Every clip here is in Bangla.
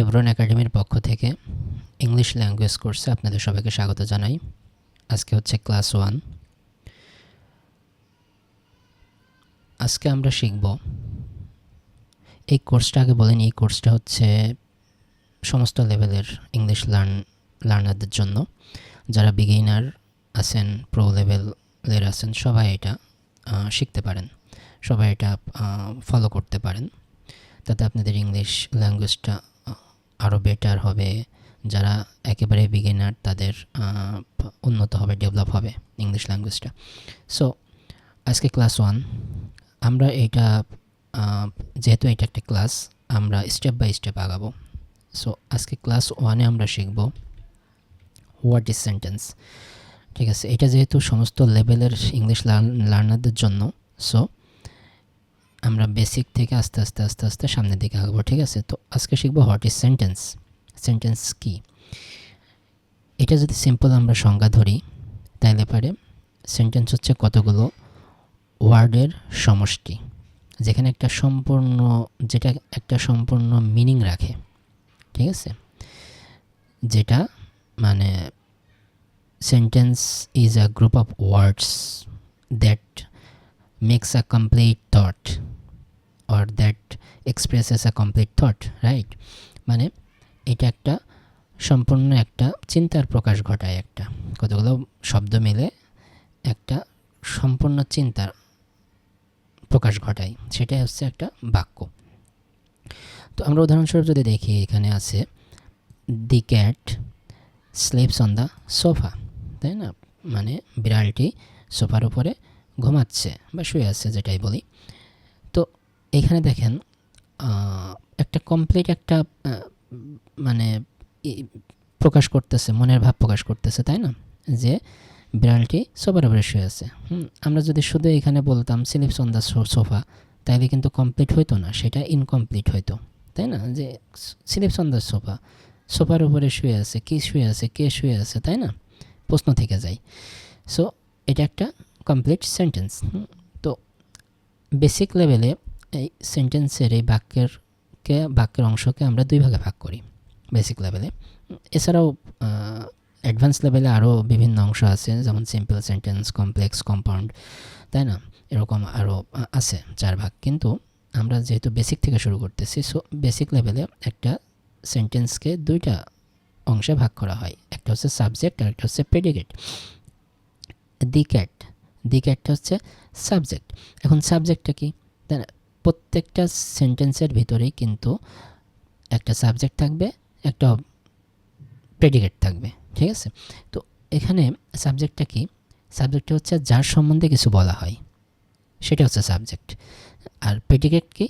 হেভরন একাডেমির পক্ষ থেকে ইংলিশ ল্যাঙ্গুয়েজ কোর্সে আপনাদের সবাইকে স্বাগত জানাই। আজকে হচ্ছে ক্লাস ওয়ান আজকে আমরা শিখব, এই কোর্সটা আগে বলেন এই কোর্সটা হচ্ছে সমস্ত লেভেলের ইংলিশ লার্ন লার্নারদের জন্য। যারা বিগিনার আছেন প্রো লেভেলের আছেন, সবাই এটা শিখতে পারেন। সবাই এটা ফলো করতে পারেন। তাতে আপনাদের ইংলিশ ল্যাঙ্গুয়েজটা আরও বেটার হবে। যারা একেবারে বিগিনার তাদের উন্নত হবে ডেভেলপ হবে ইংলিশ ল্যাঙ্গুয়েজটা সো আজকে ক্লাস ওয়ান আমরা এটা যেহেতু এটা একটা ক্লাস আমরা স্টেপ বাই স্টেপ আগাবো। সো আজকে ক্লাস ওয়ানে আমরা শিখব হোয়াট ইজ সেন্টেন্স ঠিক আছে, এটা যেহেতু সমস্ত লেভেলের ইংলিশ লার্নারদের জন্য সো আমরা বেসিক থেকে আস্তে আস্তে আস্তে আস্তে সামনের দিকে আগাবো, ঠিক আছে? তো আজকে শিখব হোয়াট ইজ সেন্টেন্স সেন্টেন্স কি? এটা যদি সিম্পল আমরা সংজ্ঞা ধরি, তাইলে পারে সেন্টেন্স হচ্ছে কতগুলো? ওয়ার্ডের সমষ্টি, যেখানে একটা সম্পূর্ণ, যেটা একটা সম্পূর্ণ মিনিং রাখে, ঠিক আছে? যেটা মানে sentence is a group of words that makes a complete thought or that expresses a complete thought right মানে এটা একটা সম্পূর্ণ একটা চিন্তার প্রকাশ ঘটায় একটা। কতগুলো শব্দ মিলে একটা সম্পূর্ণ চিন্তার প্রকাশ ঘটায়। সেটাই হচ্ছে একটা বাক্য। তো আমরা উদাহরণস্বরূপ যদি দেখি, এখানে আছে, the cat sleeps on the sofa তাই না? মানে বিড়ালটি সোফার উপরে ঘুমাচ্ছে বা শুয়ে আছে যেটাই বলি। এখানে দেখেন একটা কমপ্লিট একটা মানে প্রকাশ করতেছে, মনের ভাব প্রকাশ করতেছে, তাই না? যে বিড়ালটি সোফার উপরে শুয়ে আছে। আমরা যদি শুধু এখানে বলতাম স্লিপস অন দ্য সোফা তাহলে কিন্তু কমপ্লিট হইতো না, সেটা ইনকমপ্লিট হইতো, তাই না? যে স্লিপস অন দ্য সোফা, সোফার উপরে শুয়ে আছে, কি শুয়ে আছে, কে শুয়ে আছে, তাই না? প্রশ্ন থেকে যায়। সো এটা একটা কমপ্লিট সেন্টেন্স তো বেসিক লেভেলে এই সেন্টেন্সের এই বাক্যের কে, বাক্যের অংশকে আমরা দুই ভাগে ভাগ করি বেসিক লেভেলে এছাড়াও অ্যাডভান্স লেভেলে আরও বিভিন্ন অংশ আছে, যেমন সিম্পল সেন্টেন্স কমপ্লেক্স কম্পাউন্ড তাই না? এরকম আরও আছে চার ভাগ। কিন্তু আমরা যেহেতু বেসিক থেকে শুরু করতেছি সো বেসিক লেভেলে একটা সেন্টেন্সকে দুইটা অংশে ভাগ করা হয়। একটা হচ্ছে সাবজেক্ট আর একটা হচ্ছে প্রেডিকেট দি ক্যাট দি ক্যাটটা হচ্ছে সাবজেক্ট এখন সাবজেক্টটা কি? তাই না? প্রত্যেকটা সেন্টেন্সের ভিতরেই কিন্তু একটা সাবজেক্ট থাকবে, একটা প্রেডিকেট থাকবে, ঠিক আছে? তো এখানে সাবজেক্টটা কি? সাবজেক্টটা হচ্ছে যার সম্বন্ধে কিছু বলা হয়, সেটা হচ্ছে সাবজেক্ট আর প্রেডিকেট কি?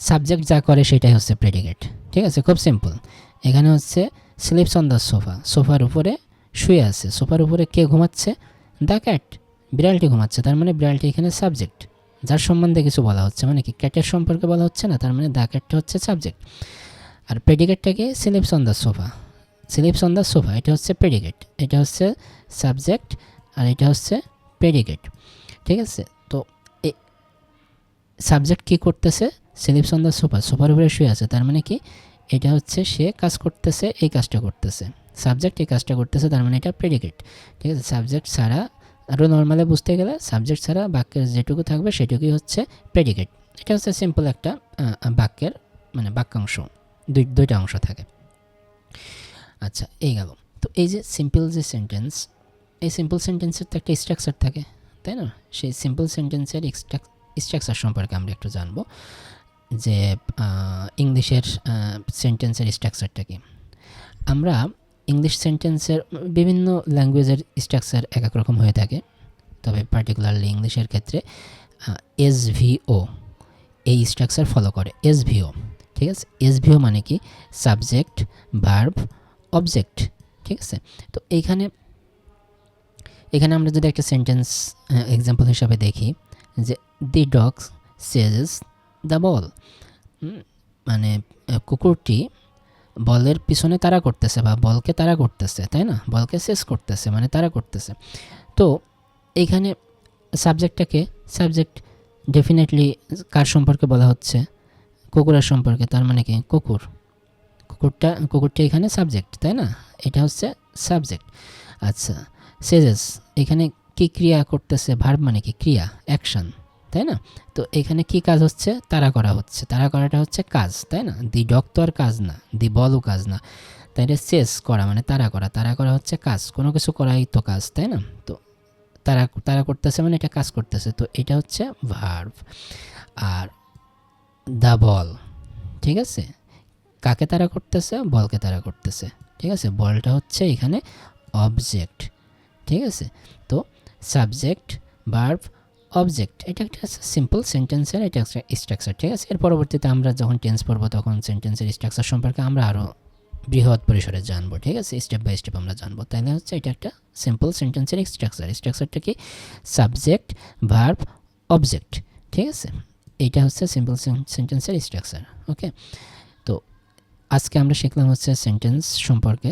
সাবজেক্ট যা করে সেটাই হচ্ছে প্রেডিকেট ঠিক আছে? খুব সিম্পল এখানে হচ্ছে স্লিপস অন দ্য সোফা সোফার উপরে শুয়ে আছে। সোফার উপরে কে ঘুমাচ্ছে? দ্য ক্যাট বিড়ালটি ঘুমাচ্ছে। তার মানে বিড়ালটি এখানে সাবজেক্ট যার সম্বন্ধে কিছু বলা হচ্ছে। মানে কি, ক্যাটের সম্পর্কে বলা হচ্ছে না, তার মানে দ্য ক্যাটটা হচ্ছে সাবজেক্ট আর প্রেডিকেটটাকে sleeps on the sofa sleeps on the sofa এটা হচ্ছে প্রেডিকেট এটা হচ্ছে সাবজেক্ট আর এটা হচ্ছে প্রেডিকেট ঠিক আছে? তো সাবজেক্ট কী করতেছে? স্লিপস অন দ্য সোফা সোফার উপরে শুয়ে আছে। তার মানে কি, এটা হচ্ছে সে কাজ করতেছে, এই কাজটা করতেছে। সাবজেক্ট এই কাজটা করতেছে, তার মানে এটা প্রেডিকেট ঠিক আছে? সাবজেক্ট ছাড়া আরও নর্মালে বুঝতে গেলে সাবজেক্ট ছাড়া বাক্যের যেটুকু থাকবে সেটুকুই হচ্ছে প্রেডিকেট এটা হচ্ছে সিম্পল একটা বাক্যের মানে বাক্যাংশ। দুই, দুইটা অংশ থাকে। আচ্ছা এই গেল। তো এই যে সিম্পল যে সেন্টেন্স এই সিম্পল সেন্টেন্সের তো একটা স্ট্রাকচার থাকে, তাই না? সেই সিম্পল সেন্টেন্সের স্ট্রাকচার সম্পর্কে আমরা একটু জানব যে ইংলিশের সেন্টেন্সের স্ট্রাকচারটা কি। আমরা ইংলিশ সেন্টেন্সের বিভিন্ন ল্যাঙ্গুয়েজের স্ট্রাকচার এক এক রকম হয়ে থাকে। তবে পার্টিকুলারলি ইংলিশের ক্ষেত্রে এস ভিও এই স্ট্রাকচার ফলো করে। এস ভিও ঠিক আছে? এস ভিও মানে কি? সাবজেক্ট ভার্ব অবজেক্ট ঠিক আছে? তো এইখানে, এখানে আমরা যদি একটা সেন্টেন্স এক্সাম্পল হিসাবে দেখি, যে দি ডগস সেজেস দ্য বল মানে কুকুরটি বলের পিছনে তারা করতেছে বা বলকে তারা করতেছে, তাই না? বলকে শেষ করতেছে মানে তারা করতেছে। তো এইখানে সাবজেক্টটাকে, সাবজেক্ট ডেফিনেটলি কার সম্পর্কে বলা হচ্ছে? কুকুরের সম্পর্কে, তার মানে কি? কুকুর। কুকুরটা কুকুরটা এখানে সাবজেক্ট, তাই না? এটা হচ্ছে সাবজেক্ট। আচ্ছা সেজেস, এখানে কি ক্রিয়া করতেছে? ভার্ব মানে কি? ক্রিয়া, অ্যাকশন। তাই না? তো এখানে কি কাজ হচ্ছে? তারা করা হচ্ছে। তারা করাটা হচ্ছে কাজ, তাই না? দি আর কাজ না, দি বলও কাজ না। তাই এটা চেস করা মানে তারা করা। তারা করা হচ্ছে কাজ। কোনো কিছু করাই তো কাজ, তাই না? তো তারা তারা করতেছে মানে এটা কাজ করতেছে। তো এটা হচ্ছে ভার্ভ আর দ্য বল ঠিক আছে? কাকে তারা করতেছে? বলকে তারা করতেছে, ঠিক আছে? বলটা হচ্ছে এখানে অবজেক্ট ঠিক আছে? তো সাবজেক্ট ভার্ভ অবজেক্ট এটা একটা সিম্পল সেন্টেন্সের এটা একটা স্ট্রাকচার ঠিক আছে? এর পরবর্তীতে আমরা যখন টেন্স পড়ব, তখন সেন্টেন্সের স্ট্রাকচার সম্পর্কে আমরা আরও বৃহৎ পরিসরে জানব, ঠিক আছে? স্টেপ বাই স্টেপ আমরা জানব। তাহলে হচ্ছে এটা একটা সিম্পল সেন্টেন্সের স্ট্রাকচার স্ট্রাকচারটা কি? সাবজেক্ট ভার্ব অবজেক্ট ঠিক আছে? এইটা হচ্ছে সিম্পল সেন্টেন্সের স্ট্রাকচার ওকে তো আজকে আমরা শিখলাম হচ্ছে সেন্টেন্স সম্পর্কে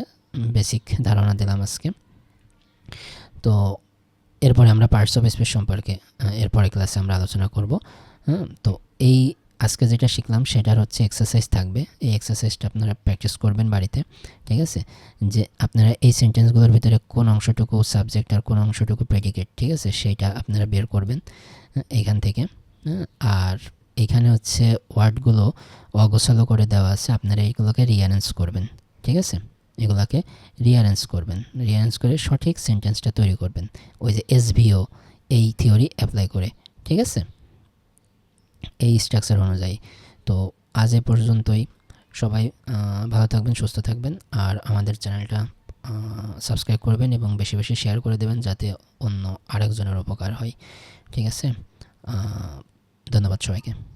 বেসিক ধারণা দিলাম আজকে। তো এরপরে আমরা পার্টস অফ স্পেস সম্পর্কে এরপরে ক্লাসে আমরা আলোচনা করব। হ্যাঁ তো এই আজকে যেটা শিখলাম সেটার হচ্ছে এক্সারসাইজ থাকবে। এই এক্সারসাইজটা আপনারা প্র্যাকটিস করবেন বাড়িতে ঠিক আছে? যে আপনারা এই সেন্টেন্সগুলোর ভিতরে কোন অংশটুকু সাবজেক্ট আর কোন অংশটুকু প্রেডিকেট ঠিক আছে? সেইটা আপনারা বের করবেন হ্যাঁ, এখান থেকে হ্যাঁ, আর এখানে হচ্ছে ওয়ার্ডগুলো অগোছালো করে দেওয়া আছে আপনারা এইগুলোকে রিয়ারেঞ্জ করবেন ঠিক আছে? এগুলাকে রিয়ারেঞ্জ করবেন। রিয়ারেঞ্জ করে সঠিক সেন্টেন্সটা তৈরি করবেন। ওই যে এসভিও এই থিওরি অ্যাপ্লাই করে, ঠিক আছে? এই স্ট্রাকচার অনুযায়ী। তো আজ এ পর্যন্তই। সবাই ভালো থাকবেন, সুস্থ থাকবেন। আর আমাদের চ্যানেলটা সাবস্ক্রাইব করবেন এবং বেশি বেশি শেয়ার করে দেবেন যাতে অন্য আরেকজনের উপকার হয়। ঠিক আছে? ধন্যবাদ সবাইকে।